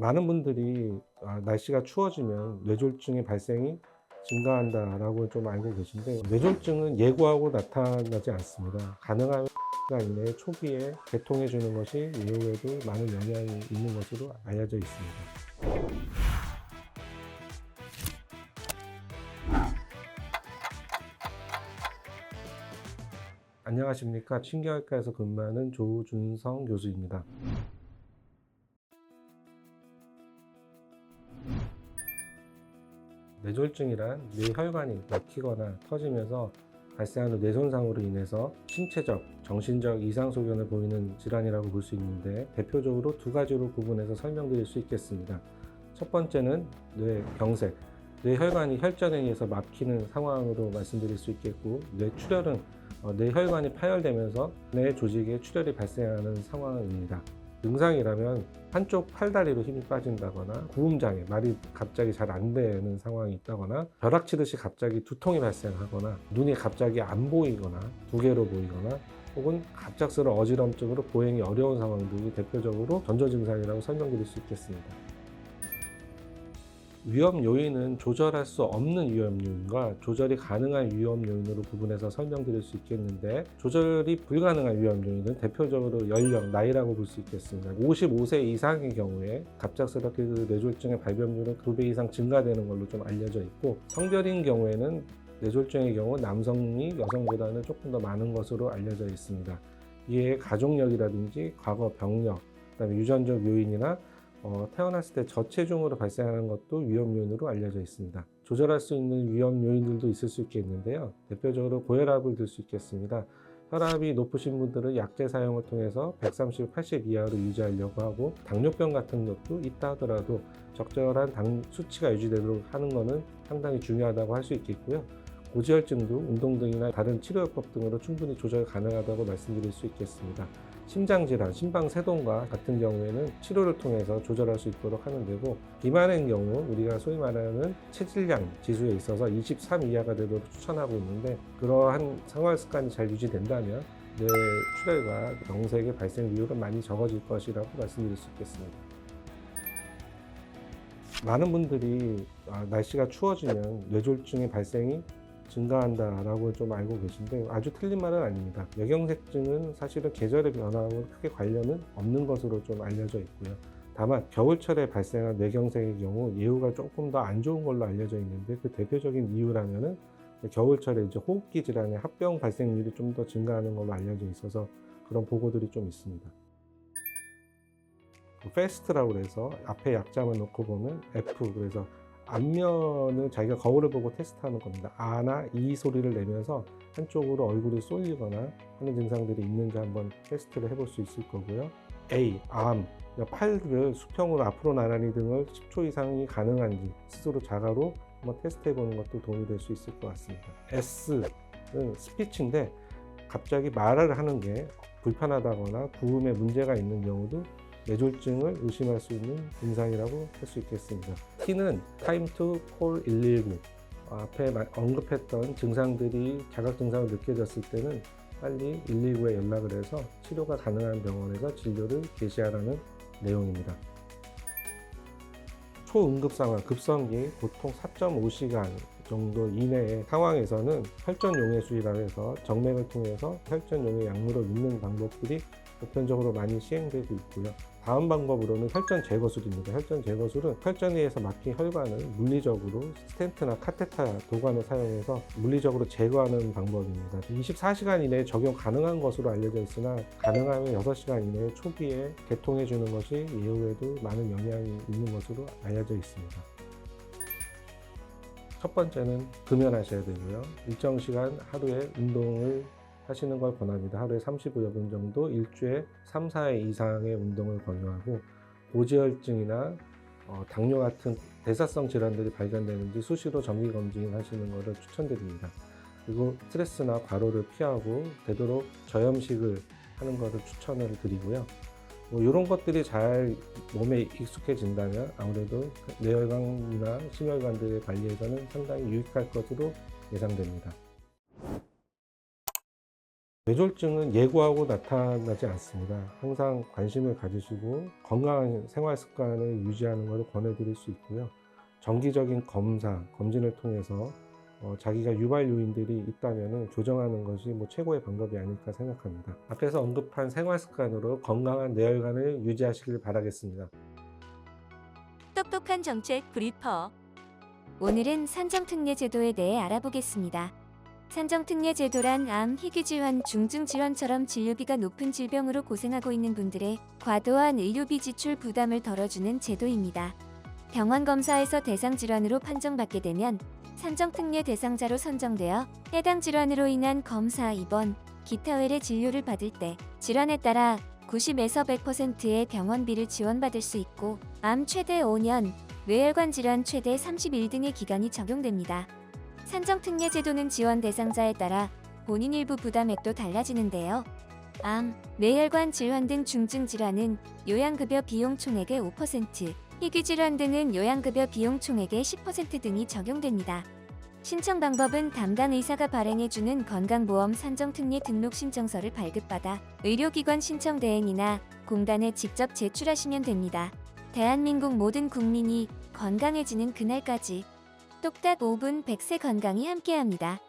많은 분들이 아, 날씨가 추워지면 뇌졸중의 발생이 증가한다라고 좀 알고 계신데 뇌졸중은 예고하고 나타나지 않습니다. 가능하면 시간 이내에 초기에 개통해 주는 것이 이후에도 많은 영향이 있는 것으로 알려져 있습니다. 안녕하십니까 신경외과에서 근무하는 조준성 교수입니다. 뇌졸중이란 뇌혈관이 막히거나 터지면서 발생하는 뇌손상으로 인해서 신체적, 정신적 이상 소견을 보이는 질환이라고 볼 수 있는데 대표적으로 두 가지로 구분해서 설명드릴 수 있겠습니다. 첫 번째는 뇌경색, 뇌혈관이 혈전에 의해서 막히는 상황으로 말씀드릴 수 있겠고 뇌출혈은 어, 뇌혈관이 파열되면서 뇌 조직에 출혈이 발생하는 상황입니다. 증상이라면 한쪽 팔다리로 힘이 빠진다거나 구음장애, 말이 갑자기 잘 안 되는 상황이 있다거나 벼락치듯이 갑자기 두통이 발생하거나 눈이 갑자기 안 보이거나 두 개로 보이거나 혹은 갑작스러운 어지럼증으로 보행이 어려운 상황 등이 대표적으로 전조 증상이라고 설명드릴 수 있겠습니다. 위험 요인은 조절할 수 없는 위험 요인과 조절이 가능한 위험 요인으로 구분해서 설명드릴 수 있겠는데 조절이 불가능한 위험 요인은 대표적으로 연령, 나이라고 볼 수 있겠습니다. 55세 이상의 경우에 갑작스럽게 그 뇌졸중의 발병률은 2배 이상 증가되는 걸로 좀 알려져 있고 성별인 경우에는 뇌졸중의 경우 남성이 여성보다는 조금 더 많은 것으로 알려져 있습니다. 이에 가족력이라든지 과거 병력, 그다음에 유전적 요인이나 어, 태어났을 때 저체중으로 발생하는 것도 위험 요인으로 알려져 있습니다. 조절할 수 있는 위험 요인들도 있을 수 있겠는데요. 대표적으로 고혈압을 들 수 있겠습니다. 혈압이 높으신 분들은 약제 사용을 통해서 130, 80 이하로 유지하려고 하고 당뇨병 같은 것도 있다 하더라도 적절한 당 수치가 유지되도록 하는 것은 상당히 중요하다고 할 수 있겠고요. 고지혈증도 운동 등이나 다른 치료요법 등으로 충분히 조절 가능하다고 말씀드릴 수 있겠습니다. 심장질환, 심방세동과 같은 경우에는 치료를 통해서 조절할 수 있도록 하면 되고 비만의 경우 우리가 소위 말하는 체질량 지수에 있어서 23 이하가 되도록 추천하고 있는데 그러한 생활 습관이 잘 유지된다면 뇌 출혈과 경색의 발생 비율은 많이 적어질 것이라고 말씀드릴 수 있겠습니다. 많은 분들이 아, 날씨가 추워지면 뇌졸중의 발생이 증가한다라고 좀 알고 계신데 아주 틀린 말은 아닙니다. 뇌경색증은 사실은 계절의 변화와 크게 관련은 없는 것으로 좀 알려져 있고요. 다만 겨울철에 발생한 뇌경색의 경우 예후가 조금 더 안 좋은 걸로 알려져 있는데 그 대표적인 이유라면은 겨울철에 이제 호흡기 질환의 합병 발생률이 좀 더 증가하는 걸로 알려져 있어서 그런 보고들이 좀 있습니다. 페스트라고 해서 앞에 약자만 놓고 보면 F 그래서 안면을 자기가 거울을 보고 테스트하는 겁니다. 아나 이 소리를 내면서 한쪽으로 얼굴이 쏠리거나 하는 증상들이 있는지 한번 테스트를 해볼 수 있을 거고요. A, 암, 그러니까 팔을 수평으로 앞으로 나란히 등을 10초 이상이 가능한지 스스로 자가로 한번 테스트해 보는 것도 도움이 될 수 있을 것 같습니다. S는 스피치인데 갑자기 말을 하는 게 불편하다거나 구음에 문제가 있는 경우도 뇌졸중을 의심할 수 있는 증상이라고 할 수 있겠습니다. T는 Time to Call 119 앞에 마- 언급했던 증상들이 자각 증상을 느껴졌을 때는 빨리 119에 연락을 해서 치료가 가능한 병원에서 진료를 개시하라는 내용입니다. 초응급 상황, 급성기 보통 4.5시간 정도 이내의 상황에서는 혈전 용해 수이라고 해서 정맥을 통해서 혈전 용해 약물을 넣는 방법들이 보편적으로 많이 시행되고 있고요. 다음 방법으로는 혈전 제거술입니다. 혈전 제거술은 혈전에 의해서 막힌 혈관을 물리적으로 스텐트나 카테타 도관을 사용해서 물리적으로 제거하는 방법입니다. 24시간 이내에 적용 가능한 것으로 알려져 있으나 가능하면 6시간 이내에 초기에 개통해 주는 것이 이후에도 많은 영향이 있는 것으로 알려져 있습니다. 첫 번째는 금연하셔야 되고요. 일정 시간 하루에 운동을 하시는 걸 권합니다. 하루에 35여 분 정도 일주에 3, 4회 이상의 운동을 권유하고 고지혈증이나 어, 당뇨 같은 대사성 질환들이 발견되는지 수시로 정기 검진 하시는 것을 추천드립니다. 그리고 스트레스나 과로를 피하고 되도록 저염식을 하는 것을 추천을 드리고요. 뭐 이런 것들이 잘 몸에 익숙해진다면 아무래도 뇌혈관이나 심혈관들의 관리에서는 상당히 유익할 것으로 예상됩니다. 뇌졸중은 예고하고 나타나지 않습니다. 항상 관심을 가지시고 건강한 생활 습관을 유지하는 것을 권해드릴 수 있고요. 정기적인 검사, 검진을 통해서 어, 자기가 유발 요인들이 있다면 교정하는 것이 뭐 최고의 방법이 아닐까 생각합니다. 앞에서 언급한 생활 습관으로 건강한 뇌혈관을 유지하시길 바라겠습니다. 똑똑한 정책 브리퍼. 오늘은 산정특례 제도에 대해 알아보겠습니다. 산정특례 제도란 암, 희귀질환, 중증질환처럼 진료비가 높은 질병으로 고생하고 있는 분들의 과도한 의료비 지출 부담을 덜어주는 제도입니다. 병원 검사에서 대상 질환으로 판정받게 되면 산정특례 대상자로 선정되어 해당 질환으로 인한 검사, 입원, 기타 외래 진료를 받을 때 질환에 따라 90에서 100%의 병원비를 지원받을 수 있고 암 최대 5년, 뇌혈관 질환 최대 30일 등의 기간이 적용됩니다. 산정특례 제도는 지원 대상자에 따라 본인 일부 부담액도 달라지는데요. 암, 뇌혈관 질환 등 중증 질환은 요양급여 비용 총액의 5%, 희귀 질환 등은 요양급여 비용 총액의 10% 등이 적용됩니다. 신청 방법은 담당 의사가 발행해주는 건강보험 산정특례 등록 신청서를 발급받아 의료기관 신청 대행이나 공단에 직접 제출하시면 됩니다. 대한민국 모든 국민이 건강해지는 그날까지 똑딱 5분 100세 건강이 함께합니다.